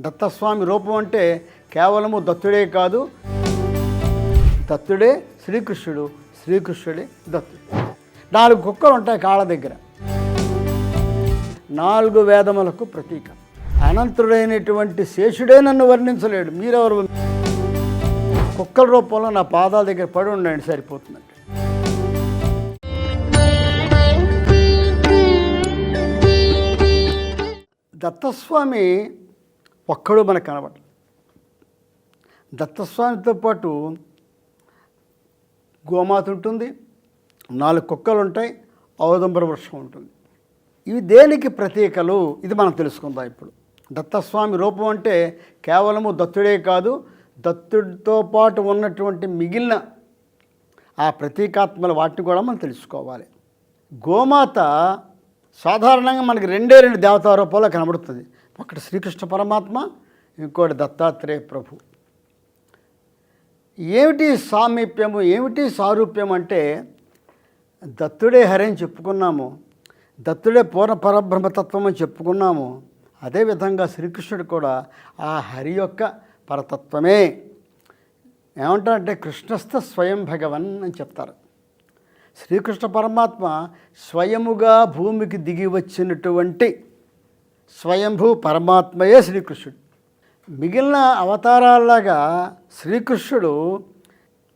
దత్తస్వామి రూపం అంటే కేవలము దత్తుడే కాదు దత్తుడే శ్రీకృష్ణుడు శ్రీకృష్ణుడే దత్తుడు నాలుగు కుక్కలు ఉంటాయి కాళ్ళ దగ్గర. నాలుగు వేదములకు ప్రతీక. అనంతుడైనటువంటి శేషుడే నన్ను వర్ణించలేడు. మీరెవరు? కుక్కల రూపంలో నా పాదాల దగ్గర పడి ఉండండి సరిపోతుందండి. దత్తస్వామి ఒక్కడు మనకు కనబడదు దత్తస్వామితో పాటు గోమాత ఉంటుంది నాలుగు కుక్కలు ఉంటాయి ఔదంబర వృక్షం ఉంటుంది. ఇవి దేనికి ప్రతీకలు? ఇది మనం తెలుసుకుందాం ఇప్పుడు. దత్తస్వామి రూపం అంటే కేవలము దత్తుడే కాదు దత్తుడితో పాటు ఉన్నటువంటి మిగిలిన ఆ ప్రతీకాత్మల వాటిని కూడా మనం తెలుసుకోవాలి. గోమాత సాధారణంగా మనకి రెండే రెండు దేవతా కనబడుతుంది. ఒకటి శ్రీకృష్ణ పరమాత్మ ఇంకోటి దత్తాత్రేయ ప్రభు. ఏమిటి సామీప్యము ఏమిటి సారూప్యం అంటే దత్తుడే హరి అని చెప్పుకున్నాము దత్తుడే పూర్ణ పరబ్రహ్మతత్వం అని చెప్పుకున్నాము అదేవిధంగా శ్రీకృష్ణుడు కూడా ఆ హరి యొక్క పరతత్వమే. ఏమంటారంటే కృష్ణస్థ స్వయం భగవన్ అని చెప్తారు. శ్రీకృష్ణ పరమాత్మ స్వయముగా భూమికి దిగి వచ్చినటువంటి స్వయంభూ పరమాత్మయే శ్రీకృష్ణుడు. మిగిలిన అవతారాల్లాగా శ్రీకృష్ణుడు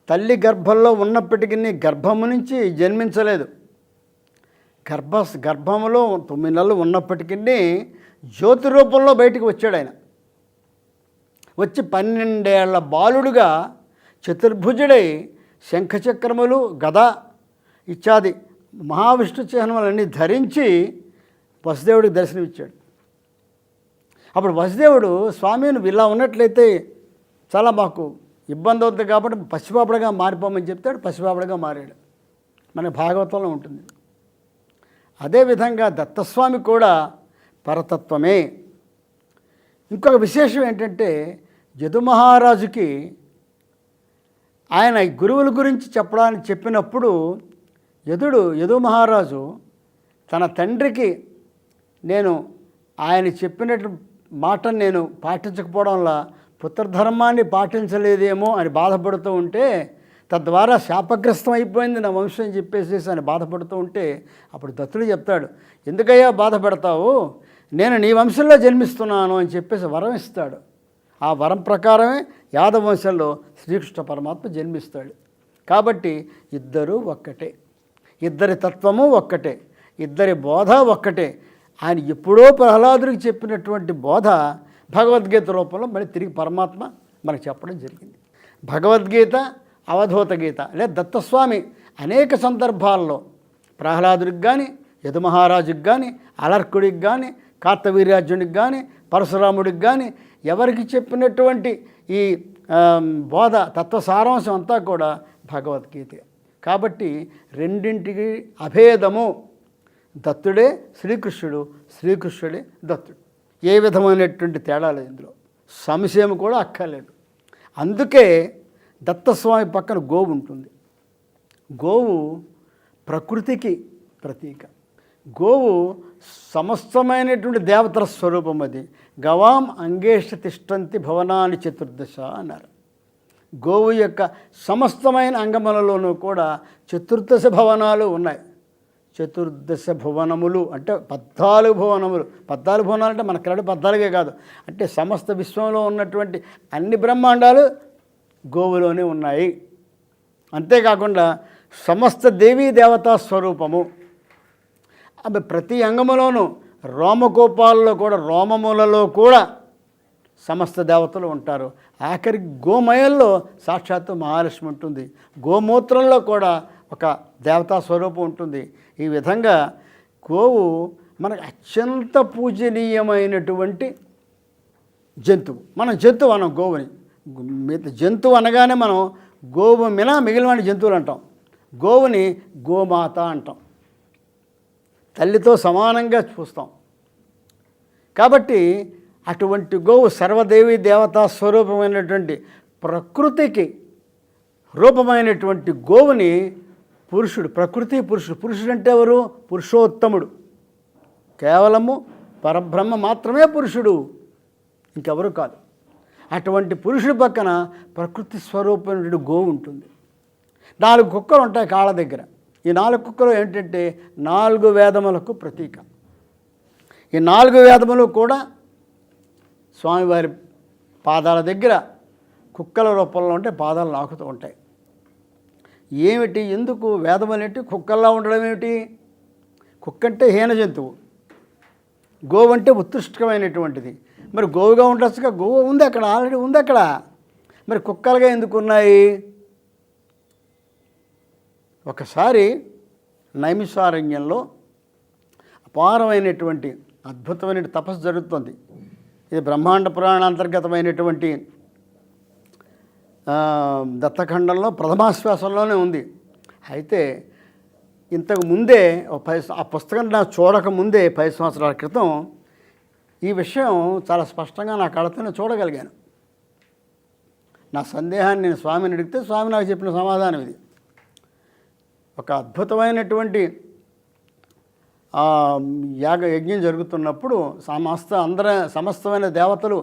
తల్లి గర్భంలో ఉన్నప్పటికీ గర్భము నుంచి జన్మించలేదు. గర్భ గర్భములో తొమ్మిది నెలలు ఉన్నప్పటికీ జ్యోతి రూపంలో బయటికి వచ్చాడు ఆయన. వచ్చి పన్నెండేళ్ళ బాలుడుగా చతుర్భుజుడై శంఖచక్రములు గద ఇత్యాది మహావిష్ణు చిహ్నములన్నీ ధరించి వసుదేవుడికి దర్శనమిచ్చాడు. అప్పుడు వసుదేవుడు స్వామి నువ్వు ఇలా ఉన్నట్లయితే చాలా మాకు ఇబ్బంది అవుతుంది కాబట్టి పసిపాపడగా మారిపోమని చెప్తాడు పసిపాపడగా మారాడు. మన భాగవతంలో ఉంటుంది. అదేవిధంగా దత్తస్వామి కూడా పరతత్వమే. ఇంకొక విశేషం ఏంటంటే యదుమహారాజుకి ఆయన ఈ గురువుల గురించి చెప్పడానికి చెప్పినప్పుడు యదుడు యదు మహారాజు తన తండ్రికి నేను ఆయన చెప్పినట్టు మాటను నేను పాటించకపోవడం వల్ల పుత్రధర్మాన్ని పాటించలేదేమో అని బాధపడుతూ ఉంటే తద్వారా శాపగ్రస్తం అయిపోయింది నా వంశం అని చెప్పేసి అని బాధపడుతూ ఉంటే అప్పుడు దత్తుడు చెప్తాడు ఎందుకయ్యా బాధపడతావు? నేను నీ వంశంలో జన్మిస్తున్నాను అని చెప్పేసి వరం ఇస్తాడు. ఆ వరం ప్రకారమే యాదవ వంశంలో శ్రీకృష్ణ పరమాత్మ జన్మిస్తాడు. కాబట్టి ఇద్దరూ ఒక్కటే. ఇద్దరి తత్వము ఒక్కటే. ఇద్దరి బోధ ఒక్కటే. ఆయన ఎప్పుడో ప్రహ్లాదుడికి చెప్పినటువంటి బోధ భగవద్గీత రూపంలో మళ్ళీ తిరిగి పరమాత్మ మనకు చెప్పడం జరిగింది. భగవద్గీత అవధూత గీత లేదా దత్తస్వామి అనేక సందర్భాల్లో ప్రహ్లాదుడికి కానీ యదుమహారాజుకి కానీ అలర్కుడికి కానీ కార్తవీర్యార్జునికి కానీ పరశురాముడికి కానీ ఎవరికి చెప్పినటువంటి ఈ బోధ తత్వ సారాంశం అంతా కూడా భగవద్గీత. కాబట్టి రెండింటికి అభేదము దత్తుడే శ్రీకృష్ణుడు శ్రీకృష్ణుడే దత్తుడు. ఏ విధమైనటువంటి తేడా లేదు ఇందులో? సంశయం కూడా అక్కర్లేదు. అందుకే దత్తస్వామి పక్కన గోవు ఉంటుంది. గోవు ప్రకృతికి ప్రతీక. గోవు సమస్తమైనటువంటి దేవతల స్వరూపం అది. గవాం అంగేష తిష్టంతి భవనాన్ని చతుర్దశ అన్నారు. గోవు యొక్క సమస్తమైన అంగములలోనూ కూడా చతుర్దశ భవనాలు ఉన్నాయి. చతుర్దశ భువనములు అంటే పద్నాలుగు భువనములు. పద్నాలుగు భువనాలు అంటే మన కరడు పద్నాలుగే కాదు. అంటే సమస్త విశ్వంలో ఉన్నటువంటి అన్ని బ్రహ్మాండాలు గోవులోనే ఉన్నాయి. అంతేకాకుండా సమస్త దేవీ దేవతా స్వరూపము. అవి ప్రతి అంగములోనూ రోమకోపాలలో కూడా రోమములలో కూడా సమస్త దేవతలు ఉంటారు. ఆఖరి గోమయంలో సాక్షాత్తు మహాలక్ష్మి ఉంటుంది. గోమూత్రంలో కూడా ఒక దేవతా స్వరూపం ఉంటుంది. ఈ విధంగా గోవు మనకు అత్యంత పూజనీయమైనటువంటి జంతువు. మనం జంతువు అనం గోవుని. జంతువు అనగానే మనం గోవు మిన మిగిలిన జంతువులు అంటాం. గోవుని గోమాత అంటాం. తల్లితో సమానంగా చూస్తాం. కాబట్టి అటువంటి గోవు సర్వదేవి దేవతా స్వరూపమైనటువంటి ప్రకృతికి రూపమైనటువంటి గోవుని పురుషుడు ప్రకృతి పురుషుడు. పురుషుడు అంటే ఎవరు? పురుషోత్తముడు. కేవలము పరబ్రహ్మ మాత్రమే పురుషుడు. ఇంకెవరు కాదు. అటువంటి పురుషుడి పక్కన ప్రకృతి స్వరూపమైన గోవు ఉంటుంది. నాలుగు కుక్కలు ఉంటాయి కాళ్ళ దగ్గర. ఈ నాలుగు కుక్కలు ఏంటంటే నాలుగు వేదములకు ప్రతీక. ఈ నాలుగు వేదములు కూడా స్వామివారి పాదాల దగ్గర కుక్కల రూపంలో ఉంటే పాదాలు నాకుతూ ఉంటాయి. ఏమిటి? ఎందుకు వేదం అనేటి కుక్కల్లా ఉండడం ఏమిటి? కుక్క అంటే హీన జంతువు. గోవు అంటే ఉత్కృష్టమైనటువంటిది. మరి గోవుగా ఉండొచ్చుగా? గోవు ఉంది అక్కడ ఆల్రెడీ ఉంది అక్కడ. మరి కుక్కలుగా ఎందుకు ఉన్నాయి? ఒకసారి నైమిషారణ్యంలో అపారమైనటువంటి అద్భుతమైన తపస్సు జరుగుతుంది. ఇది బ్రహ్మాండ పురాణ అంతర్గతమైనటువంటి దత్తఖండంలో ప్రథమాశ్వాసంలోనే ఉంది. అయితే ఇంతకు ముందే ఒక పది ఆ పుస్తకం నా చూడక ముందే పది సంవత్సరాల క్రితం ఈ విషయం చాలా స్పష్టంగా నా కళ్ళతో చూడగలిగాను. నా సందేహాన్ని నేను స్వామిని అడిగితే స్వామి నాకు చెప్పిన సమాధానం ఇది. ఒక అద్భుతమైనటువంటి యాగ యజ్ఞం జరుగుతున్నప్పుడు సమస్త అందర సమస్తమైన దేవతలు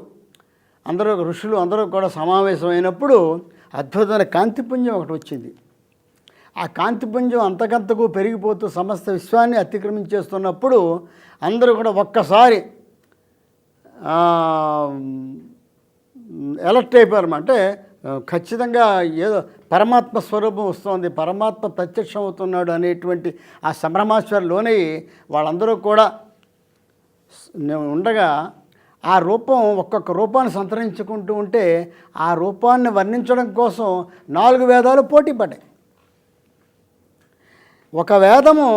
అందరూ ఋషులు అందరూ కూడా సమావేశమైనప్పుడు అద్భుతమైన కాంతిపుంజం ఒకటి వచ్చింది. ఆ కాంతిపుంజం అంతకంతకు పెరిగిపోతూ సమస్త విశ్వాన్ని అతిక్రమించేస్తున్నప్పుడు అందరూ కూడా ఒక్కసారి ఎలర్ట్ అయిపోయారు. అంటే ఖచ్చితంగా ఏదో పరమాత్మ స్వరూపం వస్తుంది పరమాత్మ ప్రత్యక్షం అవుతున్నాడు అనేటువంటి ఆ సంభ్రమాశ్వరలోనే వాళ్ళందరూ కూడా ఉండగా ఆ రూపం ఒక్కొక్క రూపాన్ని సంతరించుకుంటూ ఉంటే ఆ రూపాన్ని వర్ణించడం కోసం నాలుగు వేదాలు పోటీ పడ్డాయి. ఒక వేదము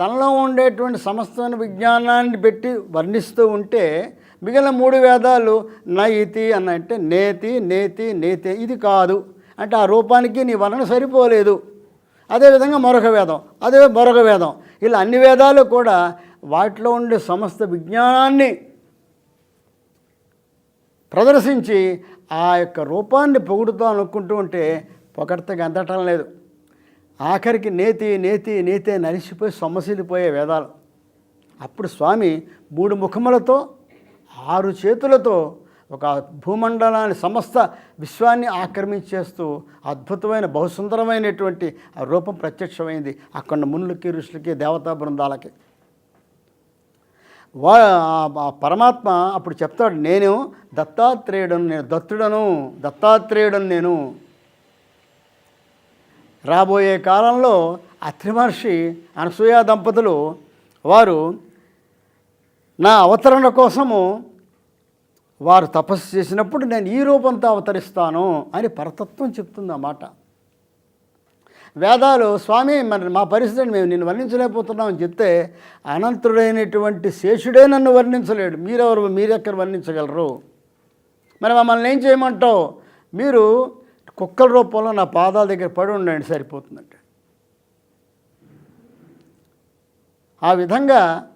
తనలో ఉండేటువంటి సమస్తమైన విజ్ఞానాన్ని పెట్టి వర్ణిస్తూ ఉంటే మిగిలిన మూడు వేదాలు నైతి అన్న అంటే నేతి నేతి నేతి ఇది కాదు. అంటే ఆ రూపానికి నీ వర్ణన సరిపోలేదు. అదేవిధంగా మరొక వేదం అదే మరొక వేదం. ఇలా అన్ని వేదాలు కూడా వాటిలో ఉండే సమస్త విజ్ఞానాన్ని ప్రదర్శించి ఆ యొక్క రూపాన్ని పొగుడుతూ అనుకుంటూ ఉంటే పొగడతగా అందటం లేదు. ఆఖరికి నేతి నేతి నేతి నలిసిపోయి సొమ్మసిలిపోయే వేదాలు. అప్పుడు స్వామి మూడు ముఖములతో ఆరు చేతులతో ఒక భూమండలాన్ని సమస్త విశ్వాన్ని ఆక్రమించేస్తూ అద్భుతమైన బహుసుందరమైనటువంటి ఆ రూపం ప్రత్యక్షమైంది. అక్కడ మునులకి ఋషులకి దేవతా బృందాలకి. వా ఆ- పరమాత్మ అప్పుడు చెప్తాడు నేను దత్తాత్రేయుడను నేను దత్తుడను దత్తాత్రేయుడను నేను. రాబోయే కాలంలో అత్రి మహర్షి అనసూయ దంపతులు వారు నా అవతరణ కోసము వారు తపస్సు చేసినప్పుడు నేను ఈ రూపంతో అవతరిస్తాను అని పరతత్వం చెప్తుంది అన్నమాట వేదాలు స్వామి మరి మా పరిస్థితిని మేము నిన్ను వర్ణించలేకపోతున్నామని చెప్తే అనంతుడైనటువంటి శేషుడే నన్ను వర్ణించలేడు. మీరెవరు మీరెక్కడ వర్ణించగలరు? మరి మమ్మల్ని ఏం చేయమంటావు? మీరు కుక్కల రూపంలో నా పాదాల దగ్గర పడి ఉండండి సరిపోతుందంటే. ఆ విధంగా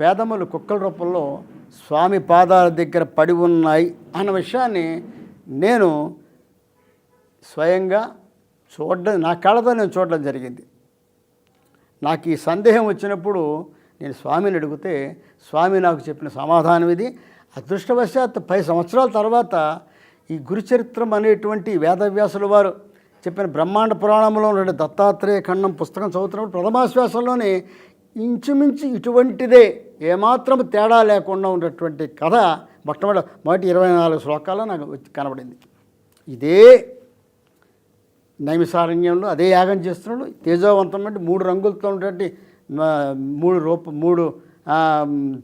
వేదములు కుక్కల రూపంలో స్వామి పాదాల దగ్గర పడి ఉన్నాయి అన్న విషయాన్ని నేను స్వయంగా చూడడం నా కళ్ళతో నేను చూడడం జరిగింది. నాకు ఈ సందేహం వచ్చినప్పుడు నేను స్వామిని అడిగితే స్వామి నాకు చెప్పిన సమాధానం ఇది. అదృష్టవశాత్ పై సంవత్సరాల తర్వాత ఈ గురుచరిత్రం అనేటువంటి వేదవ్యాసుల వారు చెప్పిన బ్రహ్మాండ పురాణంలో ఉన్న దత్తాత్రేయ ఖండం పుస్తకం చదువుతున్నప్పుడు ప్రథమాశ్వాసంలోనే ఇంచుమించు ఇటువంటిదే ఏమాత్రం తేడా లేకుండా ఉన్నటువంటి కథ మొట్టమొదటి మొదటి ఇరవై నాలుగు శ్లోకాల్లో నాకు కనబడింది. ఇదే నైమిసారణ్యంలో అదే యాగం చేస్తున్నాడు. తేజోవంతమైన మూడు రంగులతో ఉన్నటువంటి మూడు రూప మూడు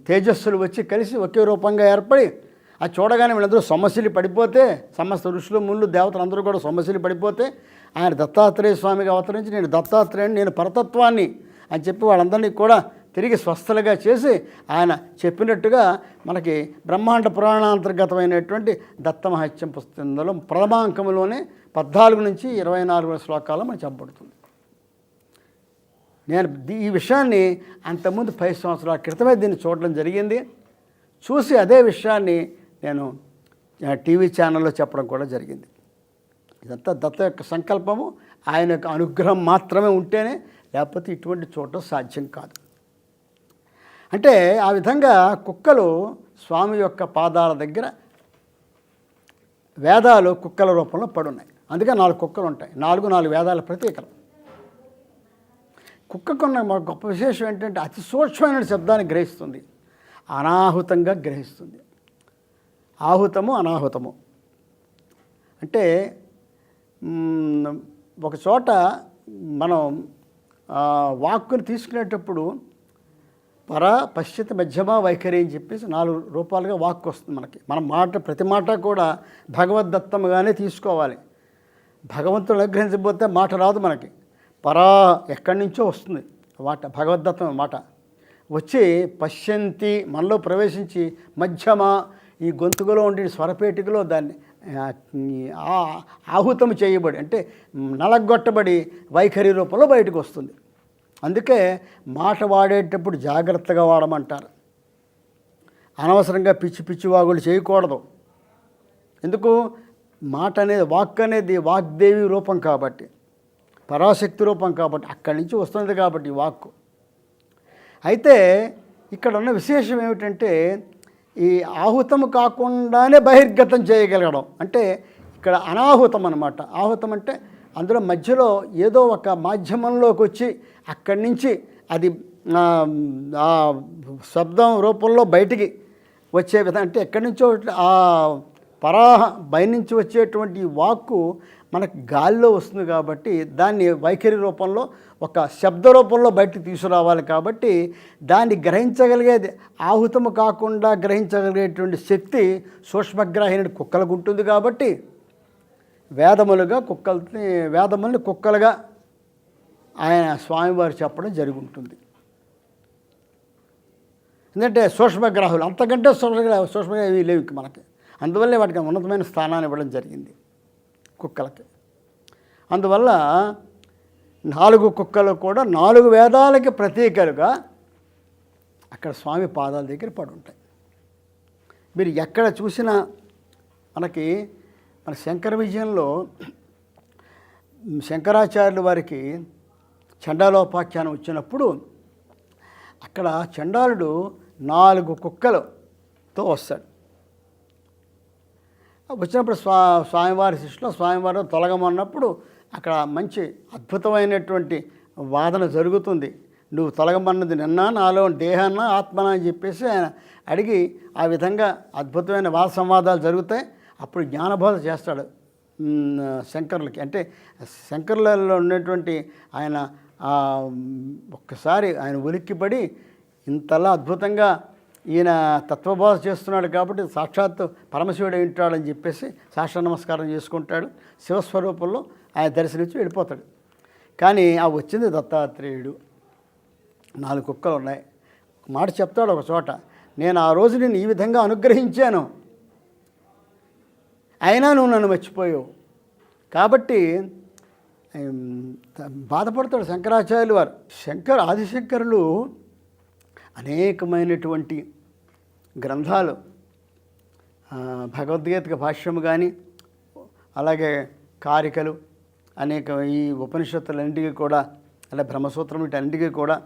తేజస్సులు వచ్చి కలిసి ఒకే రూపంగా ఏర్పడి అది చూడగానే వీళ్ళందరూ సమస్యలు పడిపోతే సమస్త ఋషులు ముళ్ళు దేవతలు అందరూ కూడా సమస్యలు పడిపోతే ఆయన దత్తాత్రేయ స్వామిగా అవతరించి నేను దత్తాత్రేయుని నేను పరతత్వాన్ని అని చెప్పి వాళ్ళందరినీ కూడా తిరిగి స్వస్థలుగా చేసి ఆయన చెప్పినట్టుగా మనకి బ్రహ్మాండ పురాణాంతర్గతమైనటువంటి దత్తమహత్యం పుస్తకంలో ప్రథమాంకంలోనే పద్నాలుగు నుంచి ఇరవై నాలుగు శ్లోకాల్లో మనకు చెప్పబడుతుంది. నేను ఈ విషయాన్ని అంతకుముందు పై సంవత్సరాల క్రితమే దీన్ని చూడడం జరిగింది. చూసి అదే విషయాన్ని నేను టీవీ ఛానల్లో చెప్పడం కూడా జరిగింది. ఇదంతా దత్త యొక్క సంకల్పము. ఆయన యొక్క అనుగ్రహం మాత్రమే ఉంటేనే లేకపోతే ఇటువంటి చూడటం సాధ్యం కాదు. అంటే ఆ విధంగా కుక్కలు స్వామి యొక్క పాదాల దగ్గర వేదాలు కుక్కల రూపంలో పడున్నాయి. అందుకే నాలుగు కుక్కలు ఉంటాయి. నాలుగు నాలుగు వేదాల ప్రతీకలు. కుక్కకున్న మా గొప్ప విశేషం ఏంటంటే అతి సూక్ష్మమైన శబ్దాన్ని గ్రహిస్తుంది. అనాహుతంగా గ్రహిస్తుంది. ఆహుతము అనాహుతము. అంటే ఒక చోట మనం వాక్కుని తీసుకునేటప్పుడు పర పశ్చిత మధ్యమ వైఖరి అని చెప్పేసి నాలుగు రూపాలుగా వాక్కు వస్తుంది మనకి. మన మాట ప్రతి మాట కూడా భగవద్దత్తముగానే తీసుకోవాలి. భగవంతుడు అనుగ్రహించబోతే మాట రాదు మనకి. పరా ఎక్కడి నుంచో వస్తుంది. మాట భగవద్దత్వం మాట. వచ్చి పశ్యంతి మనలో ప్రవేశించి మధ్యమ ఈ గొంతుకులో ఉండే స్వరపేటికలో దాన్ని ఆ- ఆహుతం చేయబడి అంటే నలగొట్టబడి వైఖరి రూపంలో బయటకు వస్తుంది. అందుకే మాట వాడేటప్పుడు జాగ్రత్తగా వాడమంటారు. అనవసరంగా పిచ్చి పిచ్చి వాగులు చేయకూడదు. ఎందుకు? మాట అనేది వాక్ అనేది వాగ్దేవి రూపం కాబట్టి పరాశక్తి రూపం కాబట్టి అక్కడి నుంచి వస్తుంది కాబట్టి వాక్కు. అయితే ఇక్కడ ఉన్న విశేషం ఏమిటంటే ఈ ఆహుతం కాకుండానే బహిర్గతం చేయగలగడం. అంటే ఇక్కడ అనాహుతం అనమాట ఆహుతం అంటే అందులో మధ్యలో ఏదో ఒక మాధ్యమంలోకి వచ్చి అక్కడి నుంచి అది శబ్దం రూపంలో బయటికి వచ్చే విధంగా అంటే ఎక్కడి నుంచో ఆ పరాహ బయ నుంచి వచ్చేటువంటి వాక్కు మనకు గాలిలో వస్తుంది కాబట్టి దాన్ని వైఖరి రూపంలో ఒక శబ్ద రూపంలో బయటకు తీసుకురావాలి కాబట్టి దాన్ని గ్రహించగలిగేది ఆహుతము కాకుండా గ్రహించగలిగేటువంటి శక్తి సూక్ష్మగ్రాహిణి కుక్కలకు ఉంటుంది కాబట్టి వేదములుగా కుక్కల్ని వేదముల్ని కుక్కలుగా ఆయన స్వామివారు చెప్పడం జరిగి ఉంటుంది ఎందుకంటే సూక్ష్మగ్రాహులు అంతకంటే సూక్ష్మగ్రహ సూక్ష్మగ్రహ లేవు మనకి. అందువల్లే వాటికి ఉన్నతమైన స్థానాన్ని ఇవ్వడం జరిగింది కుక్కలకి. అందువల్ల నాలుగు కుక్కలు కూడా నాలుగు వేదాలకి ప్రతీకలుగా అక్కడ స్వామి పాదాల దగ్గర పడి ఉంటాయి. మీరు ఎక్కడ చూసినా మనకి మన శంకర విజయంలో శంకరాచార్యుల వారికి చండాలోపాఖ్యానం వచ్చినప్పుడు అక్కడ చండాలుడు నాలుగు కుక్కలతో వస్తాడు. వచ్చినప్పుడు స్వా స్వామివారి శిష్యులు స్వామివారు తొలగమన్నప్పుడు అక్కడ మంచి అద్భుతమైనటువంటి వాదన జరుగుతుంది. నువ్వు తొలగమన్నది నిన్న నాలో దేహాన్న ఆత్మన అని చెప్పేసి ఆయన అడిగి ఆ విధంగా అద్భుతమైన వాద సంవాదాలు జరుగుతాయి. అప్పుడు జ్ఞానబోధ చేస్తాడు శంకరులకి. అంటే శంకరులలో ఉన్నటువంటి ఆయన ఒక్కసారి ఆయన ఉలిక్కిపడి ఇంతలా అద్భుతంగా ఈయన తత్వబోధ చేస్తున్నాడు కాబట్టి సాక్షాత్తు పరమశివుడు వింటాడని చెప్పేసి సాక్షా నమస్కారం చేసుకుంటాడు. శివస్వరూపంలో ఆయన దర్శనించి వెళ్ళిపోతాడు. కానీ ఆ వచ్చింది దత్తాత్రేయుడు. నాలుగు కుక్కలు ఉన్నాయి. మాట చెప్తాడు ఒక చోట. నేను ఆ రోజు నేను ఈ విధంగా అనుగ్రహించాను. అయినా నువ్వు నన్ను మర్చిపోయావు. కాబట్టి బాధపడతాడు శంకరాచార్యులు వారు. శంకర్ ఆదిశంకరులు అనేకమైనటువంటి గ్రంథాలు ఆ, భగవద్గీతకు భాష్యము కానీ అలాగే కారికలు అనేక ఈ ఉపనిషత్తులన్నిటికీ కూడా అలాగే బ్రహ్మసూత్రం వీటన్నిటికీ కూడా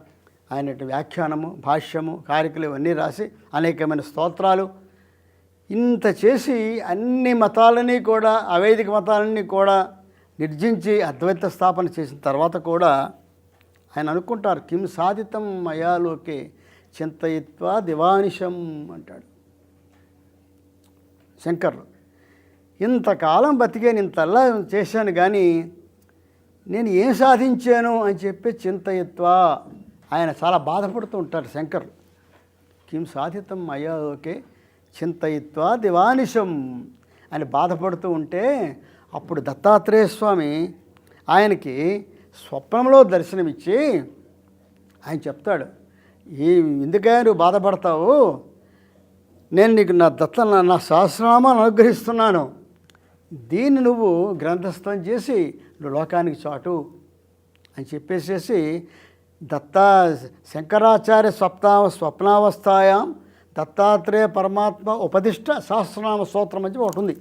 ఆయన వ్యాఖ్యానము భాష్యము కారికలు ఇవన్నీ రాసి అనేకమైన స్తోత్రాలు. ఇంత చేసి అన్ని మతాలని కూడా అవైదిక మతాలన్నీ కూడా నిర్జించి అద్వైత స్థాపన చేసిన తర్వాత కూడా ఆయన అనుకుంటారు కిం సాధితం మయాలోకే చింతయిత్వ దివానిషం అంటాడు. శంకర్లు ఇంతకాలం బతికాను ఇంతలా చేశాను కానీ నేను ఏం సాధించాను? అని చెప్పి చింతయిత్వ ఆయన చాలా బాధపడుతూ ఉంటారు శంకర్లు. కిం సాధితం అయ్యా ఓకే చింతయిత్వ దివానిషం అని బాధపడుతూ ఉంటే అప్పుడు దత్తాత్రేయ స్వామి ఆయనకి స్వప్నంలో దర్శనమిచ్చి ఆయన చెప్తాడు ఈ ఎందుకైనా నువ్వు బాధపడతావు? నేను నీకు నా దత్త నా- నా సహస్రనామాన్ని అనుగ్రహిస్తున్నాను. దీన్ని నువ్వు గ్రంథస్థం చేసి నువ్వు లోకానికి చాటు అని చెప్పేసేసి దత్త శంకరాచార్య స్వప్న స్వప్నావస్థాయాం దత్తాత్రేయ పరమాత్మ ఉపదిష్ట సహస్రనామ స్తోత్రం అని ఒకటి ఉంది.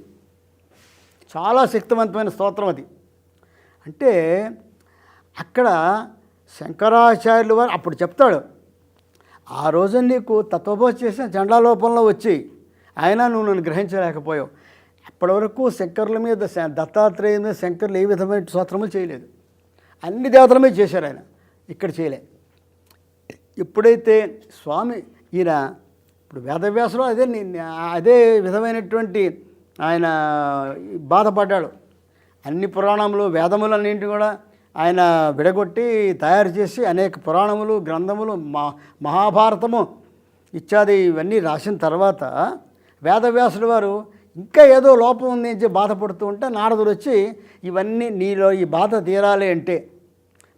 చాలా శక్తివంతమైన స్తోత్రం అది. అంటే అక్కడ శంకరాచార్యులు వారు అప్పుడు చెప్తాడు ఆ రోజు నీకు తత్వబోధ చేసిన చండాలోపంలో వచ్చి అయినా నువ్వు నన్ను గ్రహించలేకపోయావు. అప్పటివరకు శంకరుల మీద దత్తాత్రేయ మీద శంకరులు ఏ విధమైన స్తోత్రములు చేయలేదు. అన్ని దేవతల మీద చేశారు ఆయన. ఇక్కడ చేయలే. ఎప్పుడైతే స్వామి ఈయన ఇప్పుడు వేదవ్యాసులో అదే ని- అదే విధమైనటువంటి ఆయన బాధపడ్డాడు. అన్ని పురాణములు వేదములన్నింటి కూడా ఆయన విడగొట్టి తయారు చేసి అనేక పురాణములు గ్రంథములు మా మహాభారతము ఇత్యాది ఇవన్నీ రాసిన తర్వాత వేదవ్యాసుడు వారు ఇంకా ఏదో లోపం ఉంది అని చెప్పి బాధపడుతూ ఉంటే నారదుడు వచ్చి ఇవన్నీ నీలో ఈ బాధ తీరాలి అంటే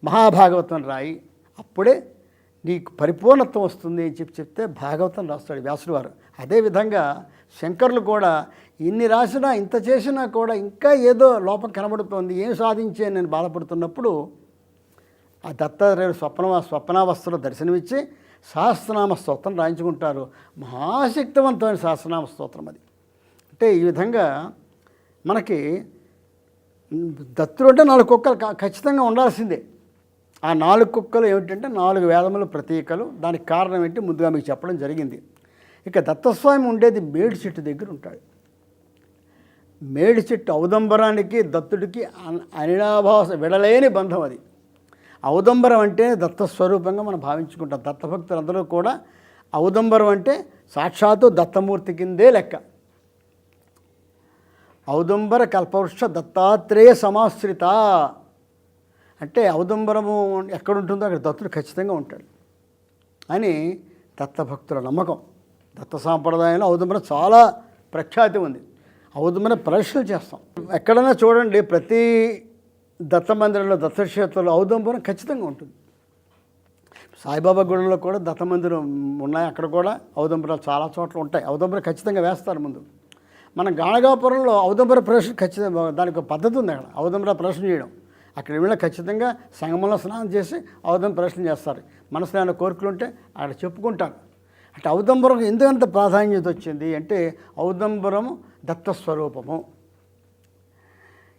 మహాభాగవతం రాయి. అప్పుడే నీకు పరిపూర్ణత్వం వస్తుంది అని చెప్పి చెప్తే భాగవతం రాస్తాడు వ్యాసుడు వారు. అదేవిధంగా శంకర్లు కూడా ఇన్ని రాసినా ఇంత చేసినా కూడా ఇంకా ఏదో లోపం కనబడుతోంది. ఏం సాధించే నేను బాధపడుతున్నప్పుడు ఆ దత్తాత్రేయుడు స్వప్న స్వప్నావస్థలో దర్శనమిచ్చి సహస్రనామ స్తోత్రం రాయించుకుంటారు. మహాశక్తివంతమైన సహస్రనామ స్తోత్రం అది. అంటే ఈ విధంగా మనకి దత్తుడు అంటే నాలుగు కుక్కలు ఖచ్చితంగా ఉండాల్సిందే. ఆ నాలుగు కుక్కలు ఏమిటంటే నాలుగు వేదముల ప్రతీకలు. దానికి కారణం ఏంటి? ముందుగా మీకు చెప్పడం జరిగింది. ఇక దత్తస్వామి ఉండేది మేడి చెట్టు దగ్గర ఉంటాడు. మేడి చెట్టు ఔదంబరానికి దత్తుడికి అన్- విడలేని బంధం అది. ఔదంబరం అంటే దత్తస్వరూపంగా మనం భావించుకుంటాం. దత్తభక్తులందరూ కూడా ఔదంబరం అంటే సాక్షాత్తు దత్తమూర్తి కిందే లెక్క. ఔదంబర కల్పవృక్ష దత్తాత్రేయ సమాశ్రిత. అంటే ఔదంబరము ఎక్కడుంటుందో అక్కడ దత్తుడు ఖచ్చితంగా ఉంటాడు అని దత్తభక్తుల నమ్మకం. దత్త సాంప్రదాయంలో ఔదంబరం చాలా ప్రఖ్యాతి ఉంది. ఔదంబరం ప్రదర్శనలు చేస్తాం. ఎక్కడైనా చూడండి ప్రతి దత్త మందిరంలో దత్త ఔదంబరం ఖచ్చితంగా ఉంటుంది. సాయిబాబా గుడిలో కూడా దత్త మందిరం ఉన్నాయి. అక్కడ కూడా ఔదంబరాలు చాలా చోట్ల ఉంటాయి. ఔదంబరం ఖచ్చితంగా వేస్తారు ముందు. మన గాణగాపురంలో ఔదంబర ప్రదర్శన ఖచ్చితంగా దానికి ఒక పద్ధతి ఉంది అక్కడ. ఔదంబర ప్రదర్శన చేయడం. అక్కడ వెళ్ళిన ఖచ్చితంగా సంగమంలో స్నానం చేసి ఔదం ప్రదర్శన చేస్తారు. మనసులో ఏమైనా కోరికలు ఉంటే అక్కడ చెప్పుకుంటారు. అంటే ఔదంబరం ఎందుకంత ప్రాధాన్యత వచ్చింది అంటే ఔదంబరం దత్తస్వరూపము.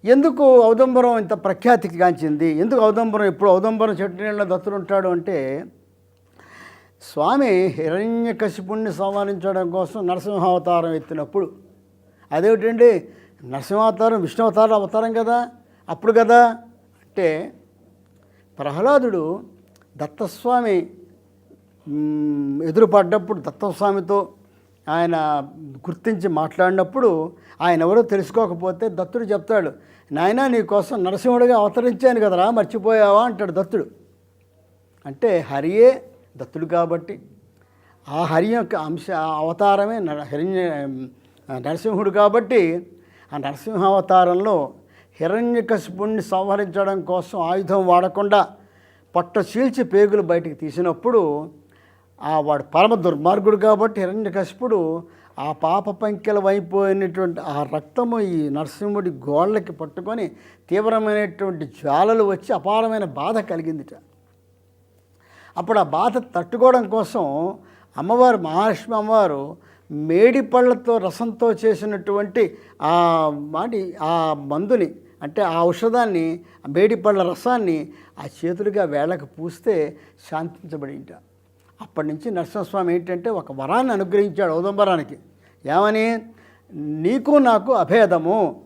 ఎందుకు ఔదంబరం ఇంత ప్రఖ్యాతికి గాంచింది? ఎందుకు ఔదంబరం? ఇప్పుడు ఔదంబరం చెట్టు నీళ్ళ దత్తుడు ఉంటాడు అంటే స్వామి హిరణ్యకశిపుణ్ణి సంహరించడం కోసం నరసింహావతారం ఎత్తినప్పుడు. అదేమిటండి? నరసింహావతారం విష్ణు అవతారం అవతారం కదా? అప్పుడు కదా? అంటే ప్రహ్లాదుడు దత్తస్వామి ఎదురుపడ్డప్పుడు దత్తస్వామితో ఆయన గుర్తించి మాట్లాడినప్పుడు ఆయన ఎవరో తెలుసుకోకపోతే దత్తుడు చెప్తాడు నాయనా నీ కోసం నరసింహుడిగా అవతరించాను కదరా మర్చిపోయావా? అంటాడు దత్తుడు. అంటే హరియే దత్తుడు కాబట్టి ఆ హరి యొక్క అంశ ఆ అవతారమే హిరణ్య నరసింహుడు కాబట్టి ఆ నరసింహ అవతారంలో హిరణ్యకశిపుణ్ణి సంహరించడం కోసం ఆయుధం వాడకుండా పట్ట చీల్చి పేగులు బయటికి తీసినప్పుడు ఆ వాడు పరమ దుర్మార్గుడు కాబట్టి హిరణ్యకశిపుడు ఆ పాప పంకెలు అయిపోయినటువంటి ఆ రక్తము ఈ నరసింహుడి గోళ్ళకి పట్టుకొని తీవ్రమైనటువంటి జ్వాలలు వచ్చి అపారమైన బాధ కలిగిందిట. అప్పుడు ఆ బాధ తట్టుకోవడం కోసం అమ్మవారు మహాలక్ష్మి అమ్మవారు మేడి పళ్ళతో రసంతో చేసినటువంటి ఆ మాటి ఆ మందుని అంటే ఆ ఔషధాన్ని ఆ మేడి పళ్ళ రసాన్ని ఆ చేతులుగా వేళకు పూస్తే శాంతించబడింట. అప్పటి నుంచి నరసింహస్వామి ఏంటంటే ఒక వరాన్ని అనుగ్రహించాడు ఔదంబరానికి. ఏమని? నీకు నాకు అభేదము.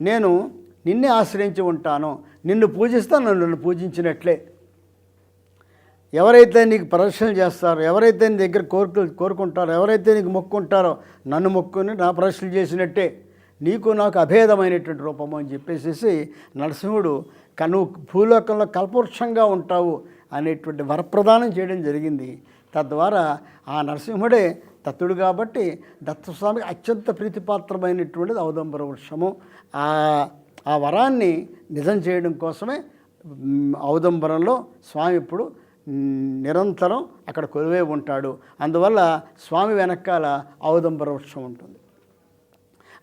నేను నిన్నే ఆశ్రయించి ఉంటాను. నిన్ను పూజిస్తా నన్ను నన్ను పూజించినట్లే. ఎవరైతే నీకు ప్రదర్శన చేస్తారో ఎవరైతే నీ దగ్గర కోరిక కోరుకుంటారో ఎవరైతే నీకు మొక్కుంటారో నన్ను మొక్కుని నా ప్రదర్శన చేసినట్టే. నీకు నాకు అభేదమైనటువంటి రూపము అని చెప్పేసి నరసింహుడు కను భూలోకంలో కల్పవృక్షంగా ఉంటావు. అనేటువంటి వరప్రదానం చేయడం జరిగింది. తద్వారా ఆ నరసింహుడే దత్తుడు కాబట్టి దత్తస్వామికి అత్యంత ప్రీతిపాత్రమైనటువంటిది ఔదంబర వృక్షము. ఆ ఆ వరాన్ని నిజం చేయడం కోసమే అవదంబరంలో ఔదంబరంలో స్వామి ఇప్పుడు నిరంతరం అక్కడ కొలువే ఉంటాడు. అందువల్ల స్వామి వెనకాల ఔదంబర వృక్షం ఉంటుంది.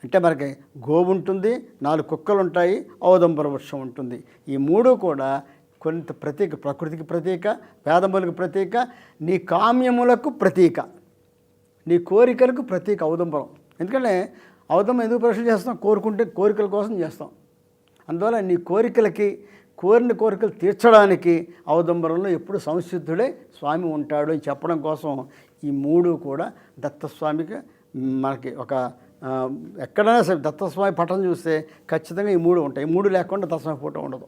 అంటే మనకి గోవు ఉంటుంది నాలుగు కుక్కలు ఉంటాయి అవదంబర వృక్షం ఉంటుంది. ఈ మూడు కూడా కొంత ప్రతీక ప్రకృతికి ప్రతీక వేదములకు ప్రతీక నీ కామ్యములకు ప్రతీక నీ కోరికలకు ప్రతీక ఔదంబరం. ఎందుకంటే ఔదంబరం ఎందుకు ప్రశ్న చేస్తాం? కోరుకుంటే కోరికల కోసం చేస్తాం. అందువల్ల నీ కోరికలకి కోరిన కోరికలు తీర్చడానికి ఔదంబరంలో ఎప్పుడు సంసిద్ధుడే స్వామి ఉంటాడు అని చెప్పడం కోసం ఈ మూడు కూడా దత్తస్వామికి మనకి ఒక ఎక్కడైనా సరే దత్తస్వామి పటం చూస్తే ఖచ్చితంగా ఈ మూడు ఉంటాయి. ఈ మూడు లేకుండా దత్తస్వామి ఫోటో ఉండదు.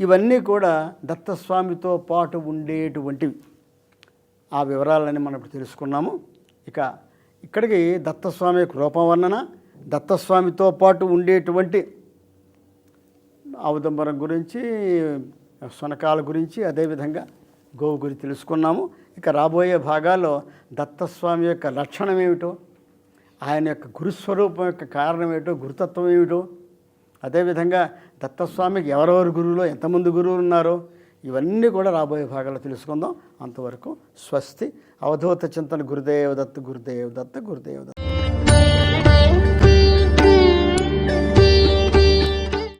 ఇవన్నీ కూడా దత్తస్వామితో పాటు ఉండేటువంటివి. ఆ వివరాలని మనం ఇప్పుడు తెలుసుకున్నాము. ఇక ఇక్కడికి దత్తస్వామి యొక్క వర్ణన దత్తస్వామితో పాటు ఉండేటువంటి ఆవుదంబరం గురించి సునకాల గురించి అదేవిధంగా గోవు గురించి తెలుసుకున్నాము. ఇక రాబోయే భాగాల్లో దత్తస్వామి యొక్క లక్షణం ఏమిటో ఆయన యొక్క గురుస్వరూపం యొక్క కారణం ఏమిటో గురుతత్వం ఏమిటో అదేవిధంగా దత్తస్వామికి ఎవరెవరు గురువులో ఎంతమంది గురువులు ఉన్నారో ఇవన్నీ కూడా రాబోయే భాగాలు తెలుసుకుందాం. అంతవరకు స్వస్తి. అవధూత చింతన గురుదేవ దత్త గురుదేవ దత్త గురుదేవ దత్త